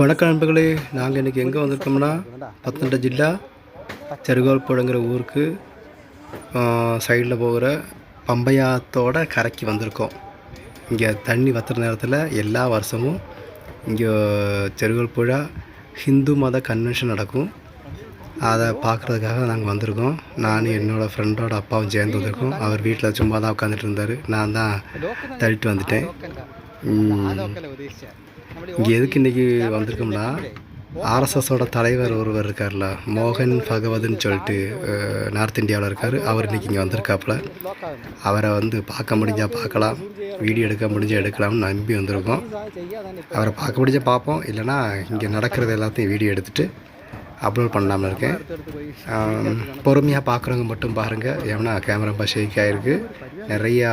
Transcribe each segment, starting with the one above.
வணக்கம் நண்பர்களே நாங்கள் இன்றைக்கி எங்கே வந்திருக்கோம்னா பத்தனட்ட ஜில்லா செருகோல்புழங்கிற ஊருக்கு சைடில் போகிற பம்பையாத்தோட கரைக்கு வந்திருக்கோம். இங்கே தண்ணி வத்துற நேரத்தில் எல்லா வருஷமும் இங்கே செருகோல்புழா ஹிந்து மத கன்வென்ஷன் நடக்கும். அதை பார்க்குறதுக்காக நாங்கள் வந்திருக்கோம். நானும் என்னோடய ஃப்ரெண்டோட அப்பாவும் சேர்ந்து வந்திருக்கோம். அவர் வீட்டில் சும்மா தான் உட்காந்துட்டு இருந்தார். நான் தான் தள்ளிட்டு வந்துட்டேன். இங்கே எதுக்கு இன்றைக்கி வந்திருக்கோம்னா ஆர்எஸ்எஸோட தலைவர் ஒருவர் இருக்கார்ல மோகன் பகவத்னு சொல்லிட்டு நார்த் இந்தியாவில் இருக்கார். அவர் இன்றைக்கி இங்கே வந்திருக்காப்புல. அவரை வந்து பார்க்க முடிஞ்சால் பார்க்கலாம். வீடியோ எடுக்க முடிஞ்சால் எடுக்கலாம்னு நம்பி வந்திருக்கோம். அவரை பார்க்க முடிஞ்சா பார்ப்போம். இல்லைன்னா இங்கே நடக்கிறது எல்லாத்தையும் வீடியோ எடுத்துகிட்டு அப்லோட் பண்ணாமல் இருக்கேன். பொறுமையாக பார்க்குறவங்க மட்டும் பாருங்கள் ஏன்னா கேமரா ரொம்ப ஷேக் ஆகிருக்கு நிறையா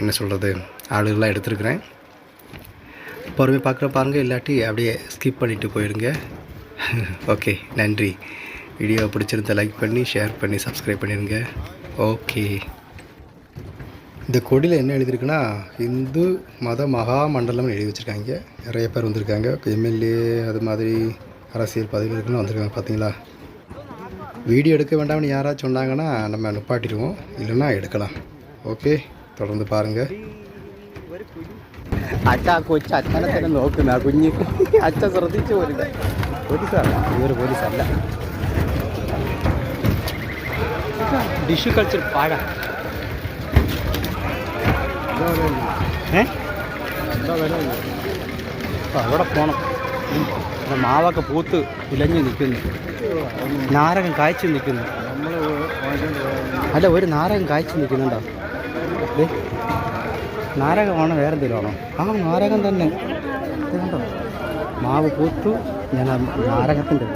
என்ன சொல்கிறது ஆளுகள்லாம் எடுத்துருக்குறேன். பொறுமையாக பார்க்குற பாருங்கள் இல்லாட்டி அப்படியே ஸ்கிப் பண்ணிவிட்டு போயிடுங்க ஓகே நன்றி. வீடியோ பிடிச்சிருந்தா லைக் பண்ணி ஷேர் பண்ணி சப்ஸ்கிரைப் பண்ணிடுங்க ஓகே இந்த கொடியில் என்ன எழுதியிருக்குன்னா இந்து மத மகா மண்டலம்னு எழுதி வச்சுருக்காங்க. நிறைய பேர் வந்திருக்காங்க. எம்எல்ஏ அது மாதிரி அரசியல் பதவிகளுக்குன்னு வந்திருக்காங்க பார்த்தீங்களா? வீடியோ எடுக்க வேண்டாம்னு யாராச்சும் சொன்னாங்கன்னா நம்ம நிப்பாட்டிடுவோம். இல்லைன்னா எடுக்கலாம். ஓகே தொடர்ந்து பாருங்கள் அச்சா അച്ഛാ കൊച്ചു അച്ഛനെ തന്നെ നോക്കുന്ന കുഞ്ഞ് അച്ഛൻ ശ്രദ്ധിച്ചു പോലില്ല പോലീസല്ല ഇവർ പോലീസല്ല ഡിഷു കൾച്ചർ പാഴ வேணும் அதோட പോണം മാവൊക്കെ പൂത്ത് ഇലഞ്ഞു നിൽക്കുന്നു. നാരകം കായ്ച്ചു നിൽക്കുന്നു. അല്ല ഒരു നാരകം കായ്ച്ചു നിൽക്കുന്നുണ്ടോ? നാരകമാണോ വേറെ എന്തെങ്കിലും ആ നാരകം തന്നെ. കണ്ടോ? മാവ് പൂത്തു ഞാൻ നാരകത്തിന്റെ.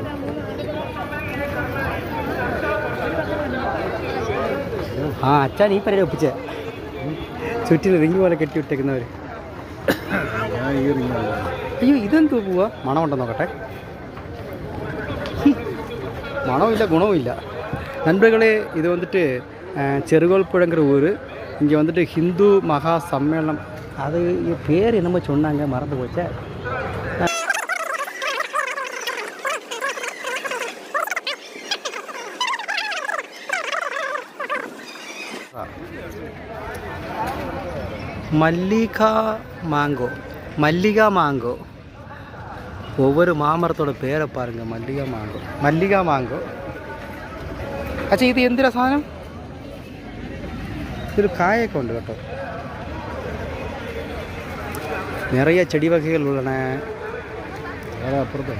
ആ അച്ഛൻ ഈ പരിപാടി ഒപ്പിച്ചേ. ചുറ്റിന് റിങ് പോലെ കെട്ടി വിട്ടേക്കുന്നവർ അയ്യോ ഇതെന്തോ പോവാ മണമുണ്ടോ നോക്കട്ടെ ഹും. மனமும் இல்லை குணமும் இல்லை நண்பர்களே இது வந்துட்டு அஹ், செருகோல்புழங்கிற ஊர் இங்கே வந்துட்டு ஹிந்து மகா சம்மேளனம் அது இ- பேர் என்னமோ சொன்னாங்க மறந்து போச்சே மல்லிகா மாங்கோ மல்லிகா மாங்கோ ஒவ்வொரு மாமரத்தோட பேரை பாருங்க மல்லிகா மாங்கோ மல்லிகா மாங்கோ അച്ഛാ ഇത് എന്തിനാ സാധനം ഇതിൽ കായൊക്കെ ഉണ്ട് കേട്ടോ നിറയെ ചെടി വകകൾ ഉള്ളണ അപ്പുറത്ത്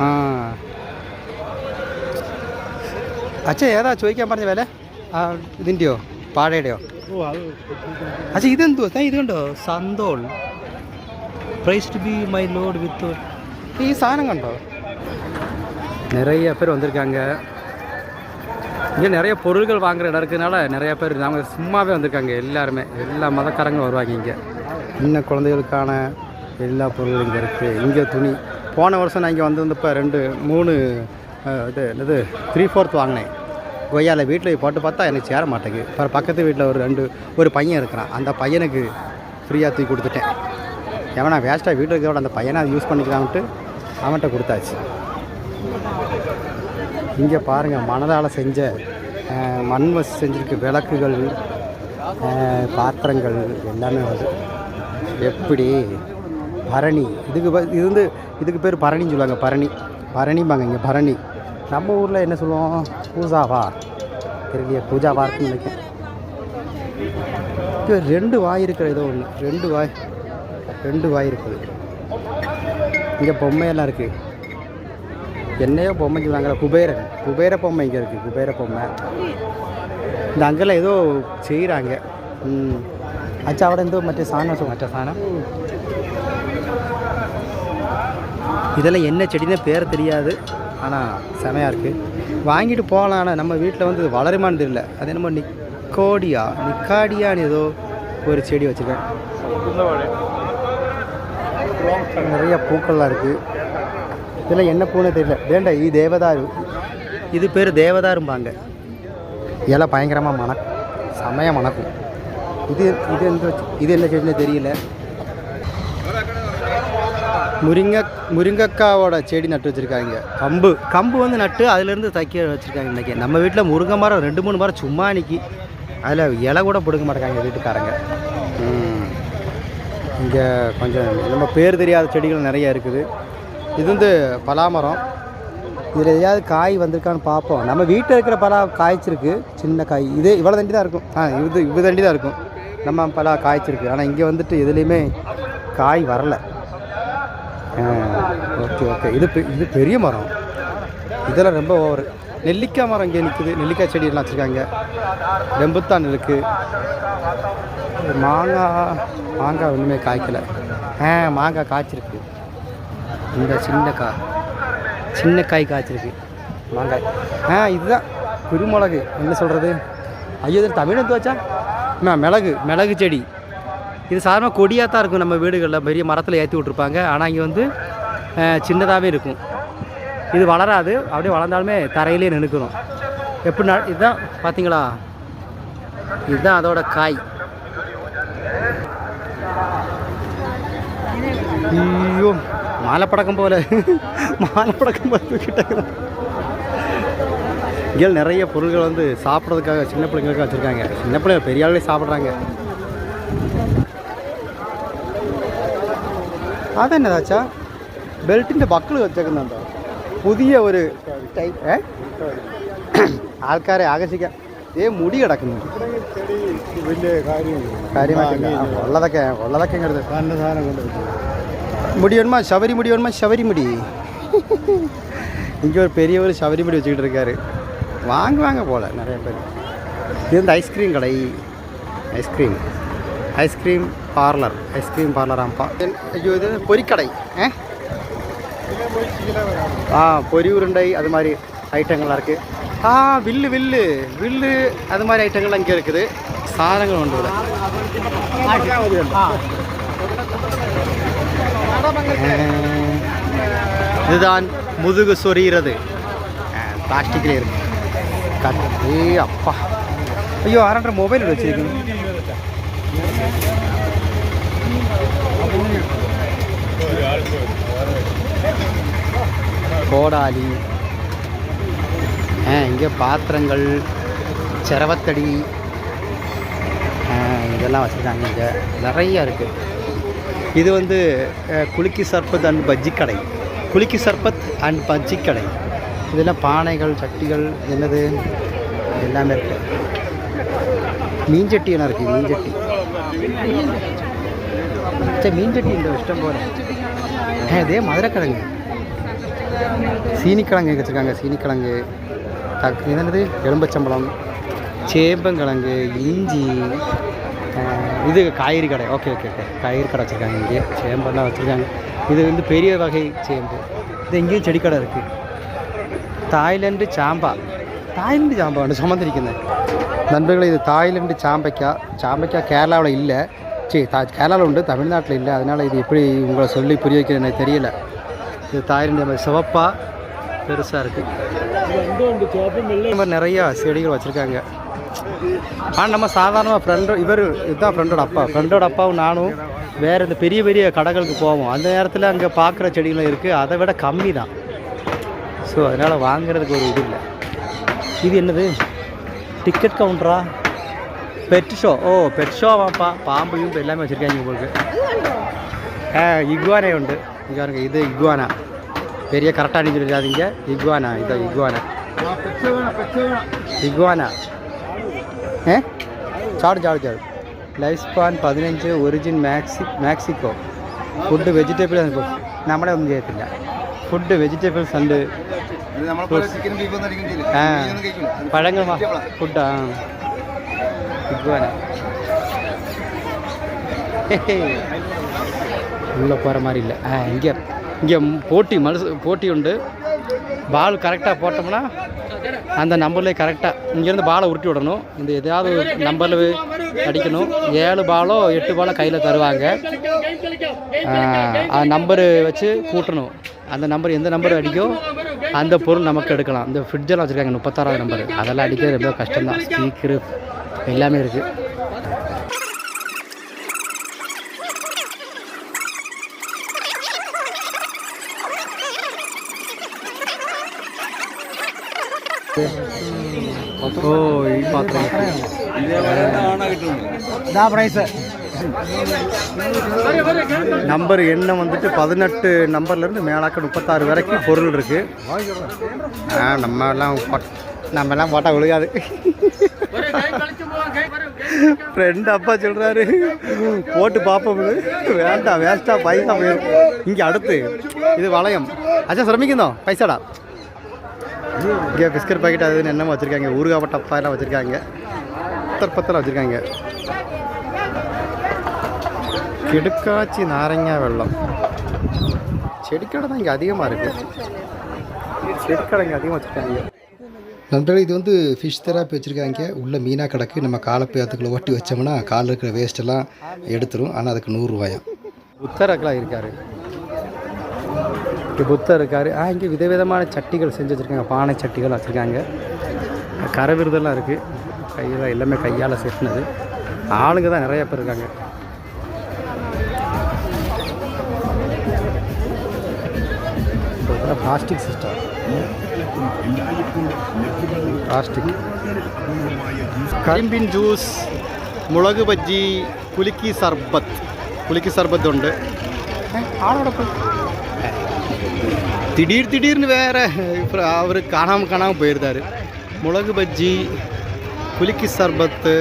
ആ അച്ഛ ഏതാ ചോദിക്കാൻ പറഞ്ഞ വില ആ ഇതിൻ്റെയോ പാഴയുടെയോ അച്ഛ ഇതെന്തുവാ ദാ ഇത് കണ്ടോ സന്തോൾ price to be my load with ഈ സാധനം കണ്ടോ நிறைய பேர் வந்திருக்காங்க இங்கே நிறைய பொருள்கள் வாங்குற இடம் இருக்கிறதுனால நிறைய பேர் நாம சும்மாவே வந்திருக்காங்க எல்லாருமே எல்லா மதக்காரங்களும் வருவாங்க இங்கே சின்ன குழந்தைகளுக்கான எல்லா பொருளும் இங்கே இருக்குது இங்கே துணி போன வருஷம் நான் இங்கே வந்திருந்தப்போ ரெண்டு மூணு அஹ், இது என்னது த்ரீ ஃபோர்த் வாங்கினேன் கொய்யால வீட்டில் போட்டு பார்த்தா எனக்கு சேர மாட்டேங்குது அப்புறம் பக்கத்து வீட்டில் ஒரு ரெண்டு ஒரு பையன் இருக்கிறான் அந்த பையனுக்கு ஃப்ரீயாக தூக்கி கொடுத்துட்டேன் எவனா வேஸ்ட்டாக வீட்டில் இருக்கிறோட அந்த பையனை அதை யூஸ் பண்ணிக்கலாம்ட்டு அவன்கிட்ட கொடுத்தாச்சு. இங்கே பாருங்கள் மனதால் செஞ்ச மண் வச்சு செஞ்சிருக்க விளக்குகள் பாத்திரங்கள் எல்லாமே வருது எப்படி? பரணி. இதுக்கு இது வந்து இதுக்கு பேர் பரணின்னு சொல்லுவாங்க பரணி. பரணிம்பாங்க இங்கே பரணி. நம்ம ஊரில் என்ன சொல்லுவோம்? பூஜாவா தெரியலையே பூஜாவா இருக்குன்னு நினைக்கிறேன். ரெண்டு வாய் இருக்கிற ஏதோ ஒன்று ரெண்டு வாய். ரெண்டு வாய் இருக்குது இங்கே பொம்மையெல்லாம் இருக்குது என்னையோ பொம்மை சொல்லுவாங்கல்ல குபேரன் குபேர பொம்மை இங்கே இருக்குது குபேர பொம்மை இந்த அங்கெல்லாம் ஏதோ செய்கிறாங்க ம் அச்சா അവിടെ എന്തോ മറ്റേ സാധനം വെച്ചോ മറ്റേ സാധനം இதெல்லாம் என்ன செடின்னு பேர் தெரியாது ஆனால் செமையாக இருக்குது வாங்கிட்டு போகலாம் ஆனால் நம்ம வீட்டில் வந்து இது வளருமான்னு தெரியல அது என்னமோ நிக்கோடியா நிக்காடியான்னு ஏதோ ஒரு செடி வச்சுருக்கேன் நிறைய பூக்கள்லாம் இருக்குது இதெல்லாம் என்ன பூனே தெரியல. வேண்டா இது தேவதாரு. இது பேர் தேவதாரும்பாங்க. இலை பயங்கரமாக மணக்கும் செமையாக மணக்கும். இது இது எந்த இது என்ன செடின்னு தெரியல. முருங்கை முருங்கைக்காவோட செடி நட்டு வச்சுருக்காங்க. கம்பு கம்பு வந்து நட்டு அதுலேருந்து தைக்க வச்சுருக்காங்க இன்றைக்கி நம்ம வீட்டில் முருங்கை மரம் ரெண்டு மூணு மரம் சும்மா நிற்கி அதில் இலை கூட பிடுங்க மாட்டேங்காங்க வீட்டுக்காரங்க. இங்கே கொஞ்சம் நம்ம பேர் தெரியாத செடிகள் நிறைய இருக்குது. இது வந்து பலாமரம். இதில் எதையாவது காய் வந்திருக்கான்னு பார்ப்போம். நம்ம வீட்டில் இருக்கிற பலா காய்ச்சிருக்கு. சின்ன காய். இது இவ்வளோ தண்டி தான் இருக்கும். ஆ இது இவ்வளோ தண்டி தான் இருக்கும். நம்ம பலா காய்ச்சிருக்கு. ஆனால் இங்கே வந்துட்டு எதுலேயுமே காய் வரலை. Okay okay. இது பெ- இது பெரிய மரம். இதெல்லாம் ரொம்ப ஓவர். நெல்லிக்காய் மரம் இங்கே நிற்குது நெல்லிக்காய் செடி எல்லாம் வச்சுருக்காங்க. ரெம்புத்தான் இருக்குது மாங்காய் மாங்காய் ஒன்றுமே காய்க்கலை. ஆ மாங்காய் காய்ச்சிருக்கு. இந்த சின்ன காய் சின்ன காய் காய்ச்சிருக்கு. மாங்காய். ஆ இதுதான் குருமிளகு. என்ன சொல்கிறது ஐயோ இது தமிழ் எடுத்து வச்சா? என்ன மிளகு மிளகு செடி. இது சாதாரண கொடியாக தான் இருக்கும் நம்ம வீடுகளில். பெரிய மரத்தில் ஏற்றி விட்ருப்பாங்க ஆனால் இங்கே வந்து சின்னதாகவே இருக்கும். இது வளராது அப்படியே வளர்ந்தாலுமே தரையிலே நின்றுக்கணும் எப்படி ந இதுதான் பார்த்தீங்களா இதுதான் அதோட காய் ஐயோ மாலைப்படக்கம் போல மாலைப்படக்கம் போல தூக்கிட்டாங்க இங்கே நிறைய பொருள்கள் வந்து சாப்பிட்றதுக்காக சின்ன பிள்ளைங்களுக்கு வச்சுருக்காங்க சின்ன பிள்ளைங்க பெரிய ஆளுகளே சாப்பிட்றாங்க അത് എന്നതാച്ചാ ബെൽറ്റിൻ്റെ ബക്കിൾ വെച്ചേക്കുന്നുണ്ടോ പുതിയ ഒരു ടൈപ്പ് ഏ ആൾക്കാരെ ആകർഷിക്കാൻ ഏ മുടി കിടക്കുന്നു വലിയ കാര്യം കാര്യമായിട്ടില്ല ആ, ഉള്ളതൊക്കെ ഉള്ളതൊക്കെ ഇങ്ങടുത്ത് നല്ല സാധനം കൊണ്ട് முடி வேணுமா சவரி முடி வேணுமா சவரி முடி இங்கே ஒரு பெரிய ஒரு சவரி முடி வச்சுக்கிட்டு இருக்காரு வாங்குவாங்க போல நிறைய பேர் இது வந்து ஐஸ்கிரீம் கடை ஐஸ்கிரீம் ஐஸ்கிரீம் பார்லர் ஐஸ்கிரீம் பார்லராம்ப்பா ஐயோ இது பொரிக்கடை ஏ ஆ பொரி உருண்டை அது மாதிரி ஐட்டங்கள்லாம் இருக்குது ஆ வில்லு வில்லு. வில்லு அது மாதிரி ஐட்டங்கள்லாம் இங்கே இருக்குது. சாதனங்கள் உண்டு இதில். இதுதான் முதுகு சொரிகிறது பிளாஸ்டிக்கில் இருக்கு. கட்டி அப்பா. ஐயோ அரண்ட மொபைல் வச்சிருக்கீங்க? கோடாலி. இங்கே பாத்திரங்கள் செரவத்தடி. இதெல்லாம் வச்சுருக்காங்க இங்கே. நிறையா இருக்குது இது வந்து குலுக்கி சர்பத் அண்ட் பஜ்ஜி கடை. குலுக்கி சர்பத் அண்ட் பஜ்ஜி கடை. இதெல்லாம் பானைகள் சட்டிகள் என்னது? எல்லாமே இருக்குது மீன்சட்டி என்ன இருக்குது மீன்சட்டி. சரி மீன்சட்டி இந்த இஷ்டம் போல. இதே மதுரை கிழங்கு சீனிக்கிழங்கு வச்சுருக்காங்க சீனிக்கிழங்கு தக் என்னது? எலும்பச்சம்பளம் சேம்பங்கிழங்கு இஞ்சி இது காய்கறி கடை. Okay okay okay. காய்கறி கடை வச்சுருக்காங்க இங்கே. சேம்பெல்லாம் வச்சுருக்காங்க. இது வந்து பெரிய வகை சேம்பு. இது இங்கேயும் செடிக்கடை இருக்குது தாய்லாண்டு சாம்பா. தாய்லாண்டு சாம்பா சாம்பாண்டு சுமந்திருக்கிறேன் நண்பர்களே இது தாய்லாண்டு சாம்பைக்கா சாம்பைக்கா கேரளாவில் இல்லை. சரி தா கேரளாவில் உண்டு தமிழ்நாட்டில் இல்லை. அதனால் இது எப்படி உங்களை சொல்லி புரிய வைக்கிறேன்னு தெரியலை. இது தாய்லண்டு மாதிரி சிவப்பாக பெருசாக இருக்குது இந்த மாதிரி நிறையா செடிகள் வச்சுருக்காங்க. ஆனால் நம்ம சாதாரணமாக ஃப்ரெண்டு இவர் இதுதான் ஃப்ரெண்டோட அப்பா. ஃப்ரெண்டோட அப்பாவும் நானும் வேறு இந்த பெரிய பெரிய கடைகளுக்கு போவோம். அந்த நேரத்தில் அங்கே பார்க்குற செடிகளும் இருக்குது அதை விட கம்மி தான். ஸோ அதனால் வாங்குறதுக்கு ஒரு இது இல்லை. இது என்னது? டிக்கெட் கவுண்டரா பெட் ஷோ ஓ பெட் ஷோவாப்பா பாம்பு இப்போ எல்லாமே வச்சுருக்காங்க உங்களுக்கு ஆ இக்வானே உண்டு. இங்கே பாருங்க இது இக்வானா பெரிய கரெக்டாக சொல்லிடாதீங்க இக்வானா இதான் இக்வானா ഇഗ്വാന ഏ ചാട് ചാട് ചാട് ലൈഫ് സ്പാൻ പതിനഞ്ച് ഒറിജിൻ മാക്സി മാക്സിക്കോ ഫുഡ് വെജിറ്റബിൾ നമ്മളെ ഒന്നും ചെയ്യത്തില്ല ഫുഡ് വെജിറ്റബിൾസ് ഉണ്ട് ചിക്കനും ബീഫും ഒന്നും അടിക്കും ചെയ്യില്ല ആ മീനൊന്നും കഴിക്കില്ല പഴങ്ങൾ ഫുഡ് ആ ഇഗ്വാന உள்ளே போகிற மாதிரி இல்லை. ஆ இங்கே இங்கே போட்டி மனசு போட்டி உண்டு. பால் கரெக்டாக போட்டோம்னா அந்த நம்பர்லேயே கரெக்டாக இங்கேருந்து பாலை உருட்டி விடணும். இந்த எதாவது ஒரு நம்பரில் அடிக்கணும். ஏழு பாலோ எட்டு பாலோ கையில் தருவாங்க. அந்த நம்பரு வச்சு கூட்டணும். அந்த நம்பர் எந்த நம்பர் அடிக்கோ அந்த பொருள் நமக்கு எடுக்கலாம். இந்த ஃப்ரிட்ஜெல்லாம் வச்சுருக்காங்க முப்பத்தாறாவது நம்பர் அதெல்லாம் அடிக்கிறது ரொம்ப கஷ்டம்தான். ஸ்பீக்கரு எல்லாமே இருக்குது ഓ ഈ പാത്രം ഇതാ പ്രൈസ് நம்பர் எண்ணம் வந்துட்டு பதினெட்டு நம்பர்லேருந்து மேலாக்க முப்பத்தாறு வரைக்கும் பொருள் இருக்குது ஆ நம்ம எல்லாம் பொட்- நம்ம எல்லாம் போட்டால் விழுகாது ஃப்ரெண்டு அப்பா சொல்கிறாரு போட்டு பார்ப்போம் வேண்டாம் வேஸ்ட்டாக பைசா போயிடும் இங்கே அடுத்து இது வளையம் அச்சா சிரமிக்குந்தோ பைசாடா இங்கே பிஸ்கட் பாக்கெட் அது என்னமோ வச்சுருக்காங்க. ஊறுகாய் டப்பா எல்லாம் வச்சுருக்காங்க. பத்தர் வச்சுருக்காங்க. கிடுக்காச்சி நாரங்கா வெள்ளம் செடிக்கடை தான் இங்கே அதிகமாக இருக்குது செடிக்கடை இங்கே அதிகமாக வச்சுருக்காங்க. நண்பர்களே இது வந்து ஃபிஷ் தெராப்பி வச்சுருக்காங்க. உள்ள மீனாக கிடக்கு. நம்ம காலை போய் அதுக்குள்ளே ஒட்டி வச்சோம்னா காலில் இருக்கிற வேஸ்ட்டெல்லாம் எடுத்துரும். ஆனால் அதுக்கு நூறுரூவாயாம் புத்தருக்கெல்லாம் இருக்காரு. இங்கே புத்தர் இருக்காரு ஆ இங்கே விதவிதமான சட்டிகள் செஞ்சு வச்சுருக்காங்க பானை சட்டிகள் வச்சுருக்காங்க கரை விருதெல்லாம் இருக்குது கையில் எல்லாமே கையால் செட்டினது ஆளுங்க தான் நிறைய பேர் இருக்காங்க பிளாஸ்டிக் சிஸ்டம் பிளாஸ்டிக் കരിമ്പിൻ ജ്യൂസ് മുളക് ബജ്ജി കുലുക്കി സർബത്ത് കുലുക്കി സർബത്ത് ഉണ്ട് ஆளோட திடீர் திடீர்னு வேறு. இப்போ அவர் காணாமல் காணாமல் போயிருந்தார். மிளகு பஜ்ஜி குலுக்கி சர்பத்து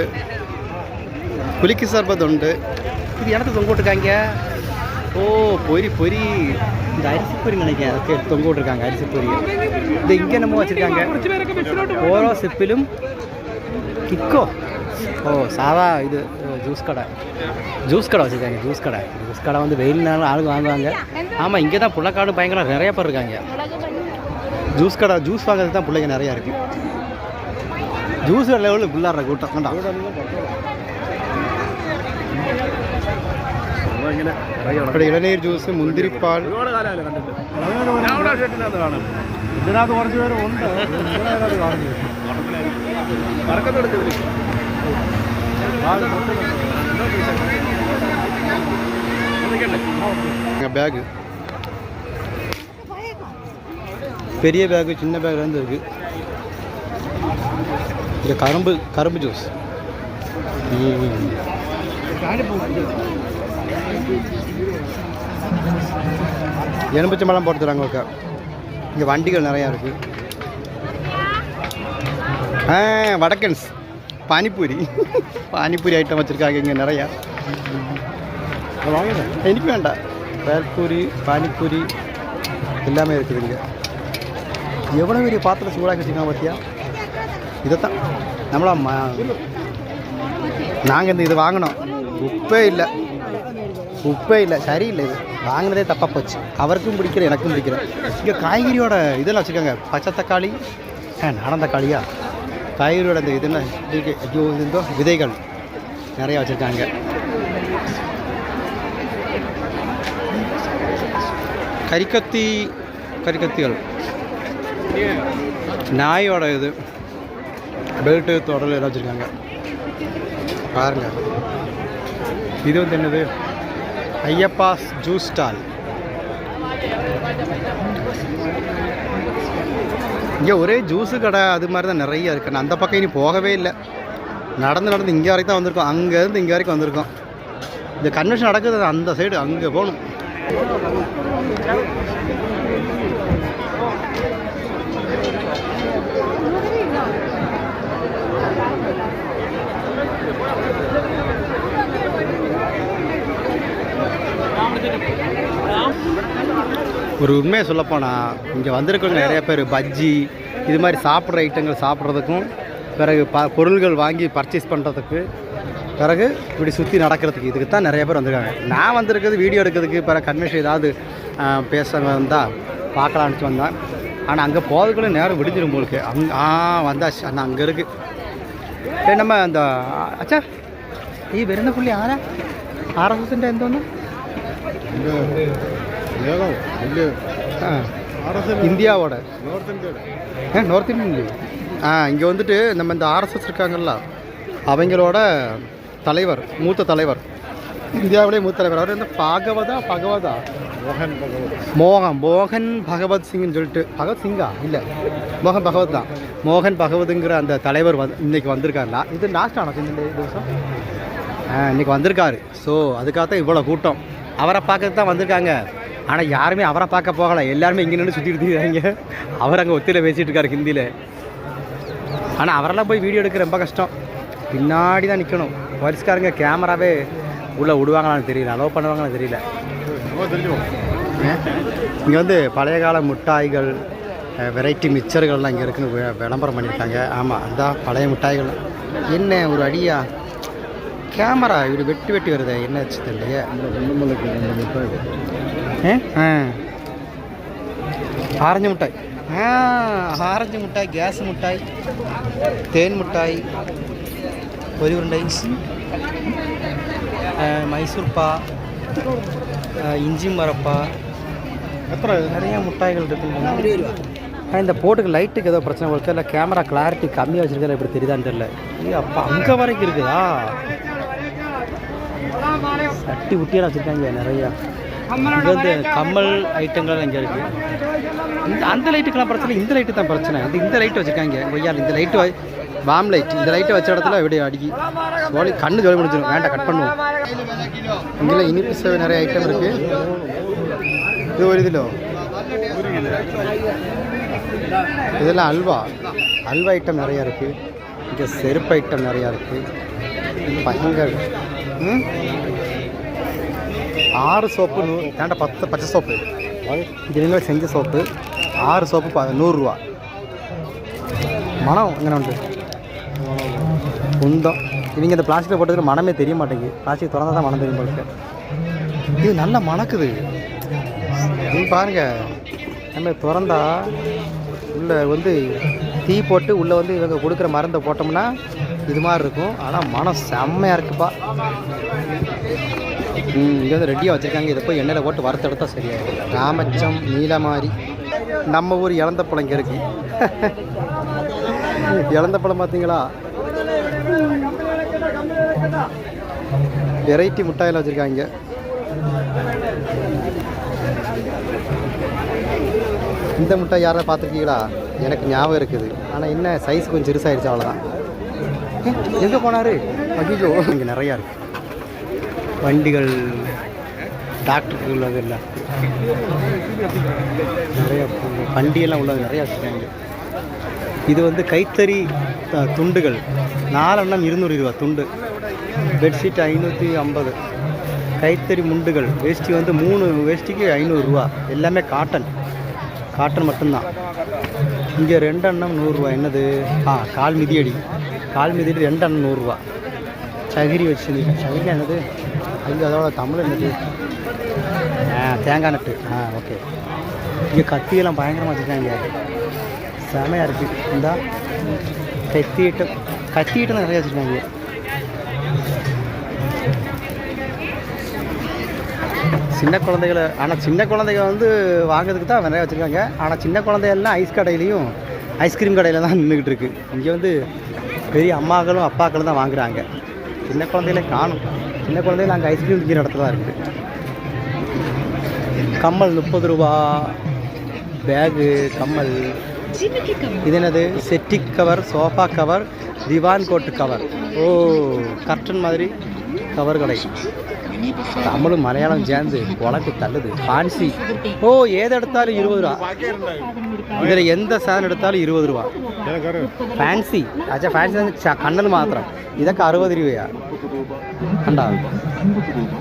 குலுக்கி சர்பத் உண்டு இது இடத்த தொங்க விட்டுருக்காங்க? ஓ பொரி பொரி. இந்த அரிசி பொரி நினைக்கிறேன். ஓகே தொங்க விட்டுருக்காங்க அரிசி பொரி. இந்த இங்கே நம்ம வச்சுருக்காங்க. ஓரோ சிப்பிலும் கிக்கோ ஓ சாதா இது ஜூஸ் கடை ஜூஸ் கடை வச்சுருக்காங்க ஜூஸ் கடை ஜூஸ் கடை வந்து வெயில்னாலும் ஆளுங்க வாங்குவாங்க ஆமாம் இங்கே தான் புள்ளக்காடு பயங்கரம் நிறைய பேர் இருக்காங்க ஜூஸ் கடை ஜூஸ் வாங்குறதுக்கு தான் பிள்ளைங்க நிறையா இருக்குது ஜூஸ் லெவலில் பிள்ளாடுற கூட்டம் வேண்டாம் ഇവിടെ ഇളനീർ ജ്യൂസ് മുന്തിരിപ്പാൽ ഇതിനകത്ത് കുറച്ച് പേര് ഉണ്ട് எங்கள் பேகு பெரிய பேகு சின்ன பேக்லேருந்து இருக்குது இது கரும்பு கரும்பு ஜூஸ் ம். எலும்பிச்சம்பழம் போட்டு தராங்க ஓகே இங்கே வண்டிகள் நிறையா இருக்குது ஆ வடக்கன்ஸ். பானிபூரி. பானிபூரி ஐட்டம் வச்சுருக்காங்க இங்கே நிறையா. வாங்க எனக்கு வேண்டாம். பேல்பூரி பானிபூரி எல்லாமே இருக்குது இங்கே. எவ்வளோ பெரிய பாத்திரம் சூடாக வச்சுருக்காங்க பார்த்தியா இதைத்தான். நம்மளா நாங்கள் இந்த இது வாங்கினோம். உப்பே இல்லை. உப்பே இல்லை. சரியில்லை இது. வாங்கினதே தப்பாக போச்சு. அவருக்கும் பிடிக்கிற எனக்கும் பிடிக்கிற இங்கே காய்கறியோட இதெல்லாம் வச்சுருக்காங்க. பச்சை தக்காளி ஆ நடந்த தக்காளியா பயிரோட அந்த இதுன்னு ஐயோ இருந்தோ விதைகள். நிறையா வச்சுருக்காங்க. கறிக்கத்தி கறிக்கத்திகள். நாயோட இது. பெல்ட்டு தொடல் எல்லாம் வச்சுருக்காங்க. பாருங்க. இது வந்து என்னது? Ayyappas juice stall. இங்கே ஒரே ஜூஸு கடை அது மாதிரி தான் நிறைய இருக்குது நான் அந்த பக்கம் இனி போகவே இல்லை. நடந்து நடந்து இங்கே வரைக்கும் தான் வந்திருக்கோம். அங்கேருந்து இங்கே வரைக்கும் வந்திருக்கோம். இந்த கன்வென்ஷன் நடக்குது அந்த சைடு அங்கே போகணும். ஒரு உண்மையை சொல்லப்போனால் இங்கே வந்திருக்கவங்க நிறைய பேர் பஜ்ஜி இது மாதிரி சாப்பிட்ற ஐட்டங்கள் சாப்பிட்றதுக்கும் பிறகு ப பொருள்கள் வாங்கி பர்ச்சேஸ் பண்ணுறதுக்கு பிறகு இப்படி சுற்றி நடக்கிறதுக்கு இதுக்கு தான் நிறைய பேர் வந்திருக்காங்க நான் வந்திருக்கிறது வீடியோ எடுக்கிறதுக்கு பிறகு கன்வென்ஷன் ஏதாவது ஆஹ், பேச வந்தால் பார்க்கலான்னு வந்தேன் ஆனால் அங்கே போகிறதுக்குள்ளே நேரம் விடிஞ்சிரும் உங்களுக்கு அங்கே ஆ வந்தாச்சு அண்ணா அங்கே இருக்குது ഏ നമ്മ എന്താ അച്ഛാ ഈ വരുന്ന പുള്ളി ആരാ ആർ എസ് എസിൻ്റെ എന്തോന്ന് വേഗം വലിയ ആ இந்தியாவோட. ஏ நார்த் இந்தியன் ஆ இங்கே வந்துட்டு நம்ம இந்த ஆர்எஸ்எஸ் இருக்காங்கல்ல அவங்களோட தலைவர் மூத்த தலைவர். இந்தியாவிலே மூத்த தலைவர். அவர் வந்து பாகவதா பகவதா? மோகன் மோகன் மோகன் பகவத் சிங்னு சொல்லிட்டு பகவத் சிங்கா? இல்லை மோகன் பகவத் தான். மோகன் பகவதுங்கிற அந்த தலைவர் வந்து இன்றைக்கி வந்திருக்காருல இது லாஸ்ட் ஆனால் இந்த திவசம் இன்றைக்கி வந்திருக்காரு. ஸோ அதுக்காக தான் இவ்வளோ கூட்டம். அவரை பார்க்கறதுக்கு தான் வந்திருக்காங்க. ஆனால் யாருமே அவரை பார்க்க போகலை. எல்லாருமே இங்கே நின்று சுற்றி இருக்கிறாங்க. அவர் அங்கே ஒத்தியில் பேசிகிட்டு இருக்கார் ஹிந்தியில். ஆனால் அவரெல்லாம் போய் வீடியோ எடுக்க ரொம்ப கஷ்டம். பின்னாடி தான் நிற்கணும் வரிசைக்காரங்க கேமராவே உள்ளே விடுவாங்களான்னு தெரியல. அலோவ் பண்ணுவாங்களான்னு தெரியல. இங்கே வந்து பழைய கால மிட்டாய்கள் வெரைட்டி மிக்சர்கள்லாம் இங்கே இருக்குன்னு விளம்பரம் பண்ணியிருக்காங்க. ஆமாம் அதுதான் பழைய மிட்டாய்கள். என்ன ஒரு அடியா? கேமரா இப்படி வெட்டி வெட்டி வருதே? என்ன ஆச்சு தெரியலையே. நம்மளுக்கு ரெண்டு மிட்டாய் ஏ? ஆ ஆரஞ்சு மிட்டாய் ஆ ஆரஞ்சு மிட்டாய் கேஸ் மிட்டாய் தேன் மிட்டாய் பொரி உருண்டை ஆ, மைசூர்பா ஆ, இஞ்சி மரப்பா എത്ര நிறைய முட்டாய்கள் இருக்குங்க ஆ, இந்த போட்டுக்கு லைட்டுக்கு ஏதோ பிரச்சனை போல இல்லை கேமரா கிளாரிட்டி கம்மியாக வச்சிருக்கல எப்படி தெரியுதான்னு தெரியல ஏ அப்பா அங்கே வரைக்கும் இருக்குதா சட்டி உட்டியெல்லாம் வச்சுருக்காங்க நிறையா இங்கே வந்து கம்மல் ஐட்டங்கள் இங்கே இருக்குது இந்த அந்த லைட்டுக்கெல்லாம் பிரச்சனை இந்த லைட்டு தான் பிரச்சனை. அந்த இந்த லைட்டு வச்சுருக்காங்க. கொய்யால் இந்த லைட்டு பாம் லைட் இந்த லைட்டை வச்ச இடத்துல எப்படி அடிக்கி. சோழி கண்ணு ஜோலி முடிஞ்சிடும் வேண்டாம் கட் பண்ணுவோம். இங்கே இனிப்பு சேவை நிறைய ஐட்டம் இருக்குது இது ஒரு இதிலோ? இதெல்லாம் அல்வா. அல்வா ஐட்டம் நிறையா இருக்குது இங்கே செருப்பு ஐட்டம் நிறையா இருக்குது பயங்கர ம்? ஆறு சோப்பு நூ ஏன்டா பத்து பச்சை சோப்பு? இது நீங்களே செஞ்ச சோப்பு. ஆறு சோப்பு ப நூறுரூவா. மனம் எங்கே உண்டு குந்தம். இவங்க இந்த பிளாஸ்டிக்கில் போட்டதுக்கு மனமே தெரிய மாட்டேங்குது. பிளாஸ்டிக் திறந்தா தான் மனம் தெரியும் போட்டு இது நல்லா மணக்குது. நீ பாருங்க. நம்ம திறந்தா உள்ளே வந்து தீ போட்டு உள்ளே வந்து இவங்க கொடுக்குற மருந்தை போட்டோம்னா இது மாதிரி இருக்கும். ஆனால் மனம் செம்மையாக இருக்குப்பா. இங்கே வந்து ரெடியாக வச்சுருக்காங்க. இதை போய் எண்ணெயில் போட்டு வறுத்தெடுத்தா சரியாயிடும். ராமச்சம் நீலமாரி. நம்ம ஊர் இளந்தப்பழம் இங்கே இருக்கு. பழம் பார்த்தீங்களா வெரைட்டி முட்டாயில் வச்சுருக்காங்க. இந்த முட்டை யாராவது பார்த்துருக்கீங்களா எனக்கு ஞாபகம் இருக்குது. ஆனால் என்ன சைஸ் கொஞ்சம் சிறுசாயிருச்சு அவ்வளோதான் எங்கே போனார்? ஐயோ இங்கே நிறையா இருக்குது வண்டிகள் டாக்டருக்கு உள்ளது இல்லை. நிறைய வண்டியெல்லாம் உள்ளது நிறையா வச்சுருக்காங்க இது வந்து கைத்தறி துண்டுகள். நாலெண்ணம் இருநூறு ரூபா துண்டு. பெட்ஷீட் ஐநூற்றி ஐம்பது. கைத்தறி முண்டுகள். வேஷ்டி வந்து மூணு வேஷ்டிக்கு ஐநூறுரூவா எல்லாமே காட்டன் காட்டன் மட்டும்தான். இங்கே ரெண்டு அண்ணம் நூறுரூவா என்னது? ஆ கால் மிதியடி. கால் மிதியடி ரெண்டு அண்ணம் நூறுரூவா சகிரி வச்சு சகிரி என்னது? ஐயோ அதோட தமிழ் என்னது? ஆ தேங்காய் நட்டு. ஆ ஓகே. இங்கே கத்தியெல்லாம் பயங்கரமாக வச்சுருக்காங்க. செமையாக இருக்குது இந்தா கத்தி கத்திட்டு கத்தி நிறைய வச்சுருக்காங்க. சின்ன குழந்தைகளை ஆனால் சின்ன குழந்தைங்க வந்து வாங்குறதுக்கு தான் நிறைய வச்சுருக்காங்க. ஆனால் சின்ன குழந்தைகள்லாம் ஐஸ் கடையிலையும் ஐஸ்கிரீம் கடையில் தான் நின்றுக்கிட்டு இருக்கு. இங்கே வந்து பெரிய அம்மாக்களும் அப்பாக்களும் தான் வாங்குறாங்க. சின்ன குழந்தைகளே காணும். சின்ன குழந்தைகள் அங்கே ஐஸ்கிரீம் விற்கிற இடத்துல தான் இருக்குது கம்மல் முப்பது ரூபா. பேகு கம்மல். இது என்னது? செட்டிக் cover sofa cover divan cot cover ஓ கர்டன் மாதிரி கவர் கடை தமிழும் மலையாளம் சேர்ந்து உலக்கு தள்ளுது பான்சி ஓ ஏது எடுத்தாலும் இருபது ரூபா இதில் எந்த சாதனம் எடுத்தாலும் இருபது ரூபா ஃபேன்சி அச்சா ஃபேன்சி வந்து ச- கண்ணல் மாத்திரம் இதற்கு அறுபது ரூபாயா கண்டா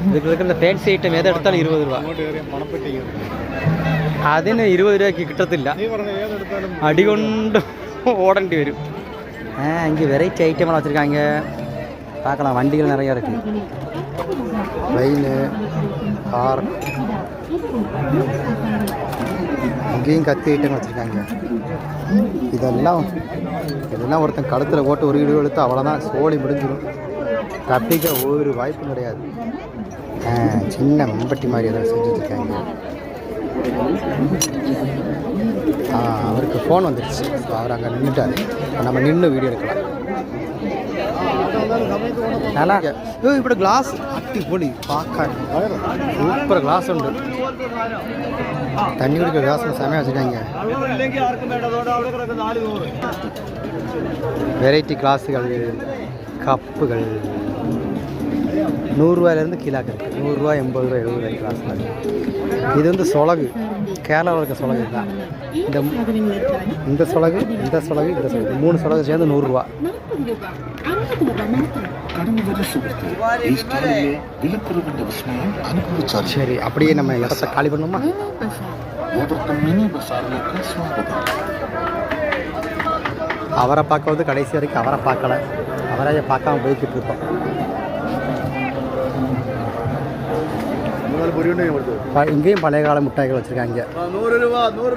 இதுக்கு இருக்கிற இந்த ஃபேன்சி ஐட்டம் எதை எடுத்தாலும் இருபது ரூபா പണപ്പെട്ടിങ് അതിന് ഇരുപത് രൂപയ്ക്ക് കിട്ടത്തില്ല നീ പറഞ്ഞ ഏതെടുത്താലും அடிகொண்டு ஓடண்டி வரும் ஆ இங்கே வெரைட்டி ஐட்டம்லாம் வச்சுருக்காங்க பார்க்கலாம் வண்டிகள் நிறையா இருக்குது ட்ரெயின் கார். இங்கேயும் கத்தி ஐட்டங்கள் வச்சுருக்காங்க. இதெல்லாம் இதெல்லாம் ஒருத்தன் கழுத்தில் போட்டு ஒரு இடு எடுத்து அவ்வளோதான் சோழி முடிஞ்சிடும் தப்பிக்க ஒரு வாய்ப்பும் கிடையாது. சின்ன மம்பட்டி மாதிரி ஏதாவது செஞ்சு அவருக்கு ஃபோன் வந்துடுச்சு அவர் அங்கே நின்றுட்டாரு நம்ம நின்று வீடியோ எடுக்கலாம். நல்லா. கிளாஸ் அட்டி பொடி பார்க்க சூப்பர் கிளாஸ் உண்டு. தண்ணி குடிக்கிற கிளாஸ் செமையாக வச்சுருக்காங்க. வெரைட்டி கிளாஸுகள் கப்புகள் நூறுரூவாயிலேருந்து கிலாக்கு இருக்குது நூறுரூவா எண்பது ரூபா எழுபது ரூபாய் கிளாஸில் இது வந்து சொலகு. கேரளாவில் இருக்க சொலகு தான் இந்த இந்த சொலகு இந்த சொலகு இந்த சொலகு. மூணு சொலகு சேர்ந்து நூறுரூவா. சரி அப்படியே நம்ம இடத்த காலி பண்ணுமா அவரை பார்க்க வந்து கடைசி வரைக்கும் அவரை பார்க்கல. அவரை பார்க்காம போய்கிட்டு இருக்கோம். இங்கேயும் பழைய கால மிட்டாய்கள் வச்சுருக்காங்க நூறு ரூபா நூறு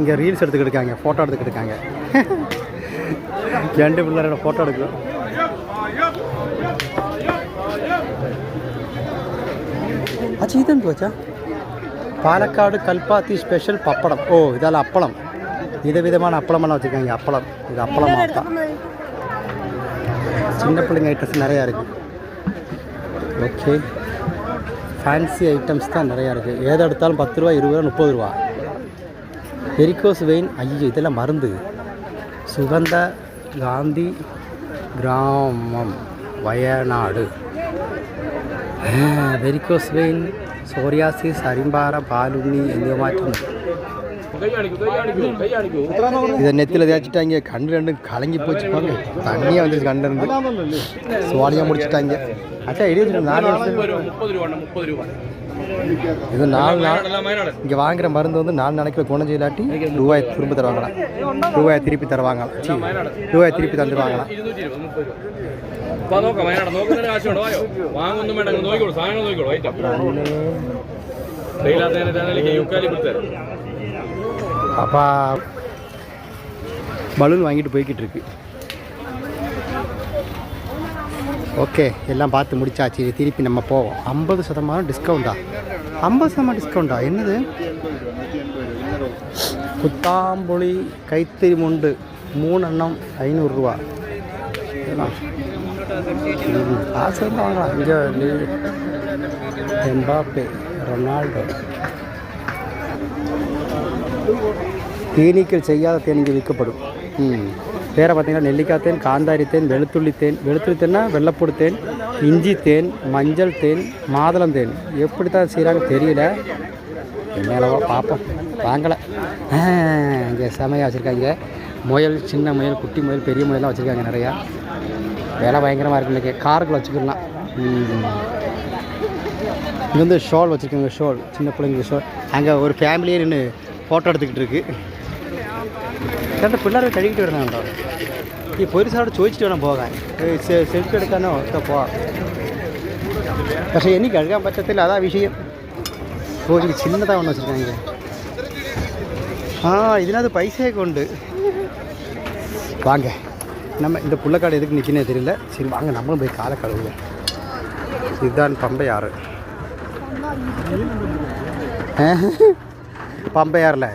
இங்கே ரீல்ஸ் எடுத்துக்கிட்டு இருக்காங்க ஃபோட்டோ எடுத்துக்கிட்டு இருக்காங்க. ரெண்டு பிள்ளையோட ஃபோட்டோ எடுக்கணும். அச்சா இது பாலக்காடு கல்பாத்தி ஸ்பெஷல் பப்படம். ஓ இதால் அப்பளம். விதவிதமான விதமான அப்பளமெல்லாம் வச்சுருக்காங்க அப்பளம். இது அப்பளம் தான் சின்ன பிள்ளைங்க ஐட்டம்ஸ் நிறையா இருக்குது ஓகே ஃபேன்சி ஐட்டம்ஸ் தான் நிறையா இருக்குது ஏதை எடுத்தாலும் பத்து ரூபா இருபது ரூபா முப்பது ரூபா வெரிகோஸ் வெயின் ஐயோ இதெல்லாம் மருந்து சுகந்த காந்தி கிராமம் வயநாடு വെരിക്കോസ് വെയിൻ സോറിയാസിസ് അരിമ്പാറ പാലുണ്ണി എന്നിവ മാറ്റുന്നു இதை நெத்தியில் தேய்ச்சிட்டாங்க கண்ணு ரெண்டும் கலங்கி போச்சு பாருங்க தண்ணியாக வந்துருச்சு கண்ணு இருந்து சுவாலியாக முடிச்சிட்டாங்க அச்சா எழுதி வச்சிருக்கேன் நாலு வருஷம் இது நாலு நாள் இங்கே வாங்குற மருந்து வந்து நாலு நாளைக்கு குணஞ்சி இல்லாட்டி ரூபாய் திரும்ப தருவாங்களாம் ரூபாயை திருப்பி தருவாங்களாம் சீ, ரூபாயை திருப்பி தந்துடுவாங்களாம் വാ നോക്കാം വയനാട് നോക്കുന്നതിന് കാശുണ്ടോ വായോ വാങ്ങൊന്നും വേണ്ട ഇങ്ങ് നോക്കിക്കോളൂ സാധനങ്ങൾ നോക്കിക്കോളൂ ഐറ്റം ഡെയിലാത്തതിനെ യുക്കാലി പിടുത്തരാം அப்பா பலூன் வாங்கிட்டு போய்கிட்டு இருக்கு ஓகே எல்லாம் பார்த்து முடிச்சாச்சு. இது திருப்பி நம்ம போவோம். ஐம்பது சதமானம் டிஸ்கவுண்டா ஐம்பது சதமானம் டிஸ்கவுண்டா என்னது? புத்தாம்புளி கைத்தறி முண்டு மூணு எண்ணம் ஐநூறுரூவா காசு இருந்தால் வாங்கலாம். இங்கே எம்பாப்பே ரொனால்டோ. தேனீக்கள் செய்யாத தேனீக்கள் விற்கப்படும். ம். வேறு பார்த்திங்கன்னா நெல்லிக்காய் தேன் காந்தாரி தேன் வெளுத்துள்ளி தேன். வெளுத்துள்ளி தேன்னா வெள்ளப்பூடு தேன் இஞ்சி தேன் மஞ்சள் தேன் மாதுளம் தேன். எப்படி தான் செய்கிறாங்க தெரியல. என்னவோ பார்ப்போம். வாங்கலை. இங்கே செமையாக வச்சுருக்காங்க. முயல் சின்ன முயல் குட்டி முயல் பெரிய முயல்லாம் வச்சுருக்காங்க நிறையா. வேலை பயங்கரமாக இருக்கு இன்றைக்கி காருக்குள்ள வச்சுக்கலாம் இங்கே வந்து ஷால் வச்சுருக்காங்க ஷால். சின்ன பிள்ளைங்க ஷால். அங்கே ஒரு ஃபேமிலியே நின்று ஃபோட்டோ எடுத்துக்கிட்டு இருக்குது ரெண்டு பிள்ளைகள் கழுவிட்டு வருதாண்டா ഈ പോലീസിനോട് ചോദിച്ചിട്ട് വേണം പോകാൻ സെൽഫി എടുക്കാനോ ഒക്കെ പോവാം പക്ഷേ എനിക്ക് കഴുകാൻ പറ്റത്തില്ല അതാ വിഷയം ചോദിച്ചിട്ട് ചിന്നതാവണം വെച്ചിട്ടുണ്ടെങ്കിൽ ஆ இதனாவது பைசே கொண்டு வாங்க நம்ம இந்த புள்ளக்காடு எதுக்கு நிற்கனே தெரியல சரி வாங்க நம்மளும் போய் காலை கழுவுவோம் இதுதான் பம்பையாறு பம்பையாறில்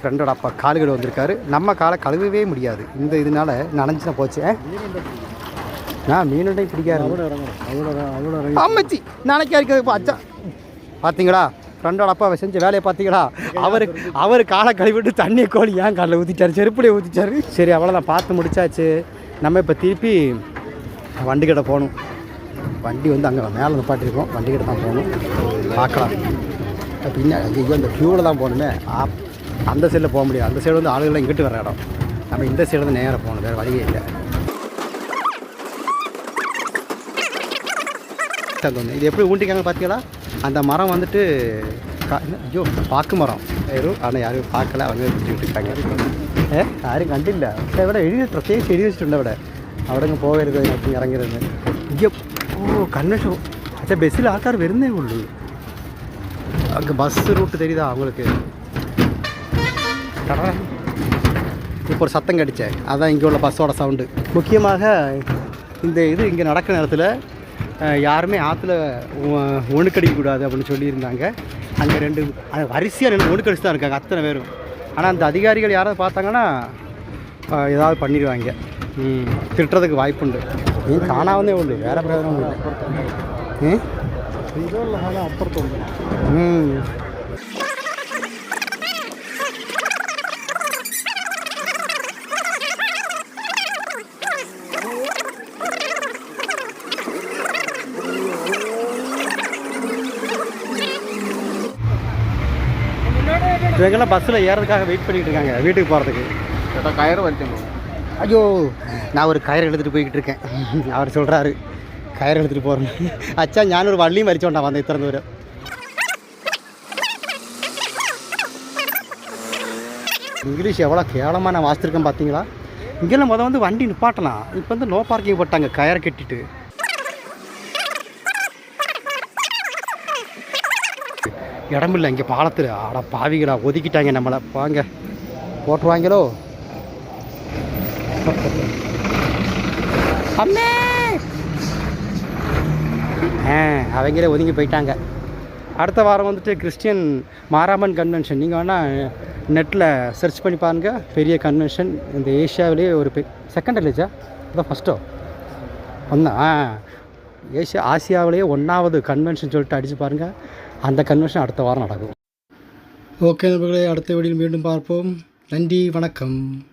ஃப்ரெண்டோட அப்பா காலுகடு வந்திருக்காரு. நம்ம காலை கழுவவே முடியாது. இந்த இதனால நனைஞ்சுனா போச்சு. ஆ? நான் மீனுடை பிடிக்காது. அம்மச்சி நாளைக்கு இருக்கிறது அச்சா. பார்த்தீங்களா ஃப்ரெண்டோட அப்பாவை செஞ்ச வேலையை பார்த்தீங்களா அவர் அவர் காலை கழுவிட்டு தண்ணியை கோழி ஏன் காலில் ஊற்றிட்டாரு செருப்புலேயே ஊற்றிட்டாரு சரி அவ்வளோதான் பார்த்து முடிச்சாச்சு. நம்ம இப்போ திருப்பி வண்டி கடை போகணும். வண்டி வந்து அங்கே மேலே நிப்பாட்டிருக்கோம். வண்டி கடை தான் போகணும். பார்க்கலாம். பின்னாடி ஐயோ அந்த க்யூவில் தான் போகணுமே. ஆப் அந்த சைடில் போக முடியாது அந்த சைடு வந்து ஆளுகள்லாம் இங்கிட்டு வர இடம் நம்ம இந்த சைடு வந்து நேராக போகணும் வேறு வழியே இல்லை தந்தோம் இது எப்படி ஊண்டிக்காங்க பார்த்தீங்களா அந்த மரம் வந்துட்டு கா- என்ன? ஐயோ பாக்கு மரம் யாரும் ஆனால் யாரும் பார்க்கல அவங்க பிடிச்சிக்கிட்டு இருக்காங்க ഏ ആരും കണ്ടില്ല പക്ഷേ ഇവിടെ എഴുതി പ്രത്യേകിച്ച് എഴുതി വെച്ചിട്ടുണ്ട് അവിടെ അവിടെ അങ്ങ് പോകരുത് അതിനകത്ത് ഇറങ്ങരുത് അയ്യോ ഓ കൺവെൻഷൻ പക്ഷേ ബസ്സിൽ ആൾക്കാർ വരുന്നേ ഉള്ളൂ அங்கே பஸ் ரூட்டு தெரியுதா கடை. இப்போ ஒரு சத்தம் கடிச்சேன் அதான் இங்கே உள்ள பஸ்ஸோட சவுண்டு முக்கியமாக இந்த இது இங்கே நடக்கிற நேரத்தில் யாருமே ஆற்றுல ஒழுக்கடிக்கக்கூடாது அப்படின்னு சொல்லியிருந்தாங்க. அங்கே ரெண்டு வரிசையாக ரெண்டு ஒன்று கழிச்சு தான் இருக்காங்க அத்தனை பேரும். ஆனால் அந்த அதிகாரிகள் யாராவது பார்த்தாங்கன்னா ஏதாவது பண்ணிடுவாங்க. திட்டுறதுக்கு வாய்ப்புண்டு நீ காணாமதே உண்டு வேறு பிரயோஜனம் இல்லை. ம் ம் இவங்கெல்லாம் பஸ்ஸில் ஏறதுக்காக வெயிட் பண்ணிகிட்டு இருக்காங்க வீட்டுக்கு போகிறதுக்கு கேட்டால் கயிறு வரட்டும் ஐயோ நான் ஒரு கயிறு எடுத்துகிட்டு போய்கிட்டு இருக்கேன். அவர் சொல்கிறாரு கயிறு எடுத்துகிட்டு போகிறேன் அச்சா ஞானொரு வள்ளியும் வரிச்சோண்டா வந்த இத்திறந்து வரும் இங்கிலீஷ் எவ்வளோ கேவலமாக நான் வாசித்திருக்கேன் பார்த்தீங்களா இங்கெல்லாம் முதல் வந்து வண்டி நிப்பாட்டலாம். இப்போ வந்து லோ பார்க்கிங் போட்டாங்க கயரை கட்டிட்டு. இடமில்லை இங்கே பாலத்தில். அட பாவிங்களா ஒதுக்கிட்டாங்க நம்மளை. வாங்க. போட்டுருவாங்களோ? அம்மே! ஆ அவங்களே ஒதுங்கி போயிட்டாங்க. அடுத்த வாரம் வந்துட்டு கிறிஸ்டியன் மாராமன் கன்வென்ஷன். நீங்கள் வேணால் நெட்டில் சர்ச் பண்ணி பாருங்க. பெரிய கன்வென்ஷன் இந்த ஏஷியாவிலேயே ஒரு பெ செகண்ட் இல்லைச்சா அதான் ஃபஸ்ட்டோ ஒன்றா ஆ. ஏஷியா ஆசியாவிலேயே ஒன்றாவது கன்வென்ஷன் சொல்லிட்டு அடித்து பாருங்கள் அந்த கன்வென்ஷன் அடுத்த வாரம் நடக்கும். ஓகே நண்பர்களே அடுத்த வீடியில் மீண்டும் பார்ப்போம். நன்றி வணக்கம்.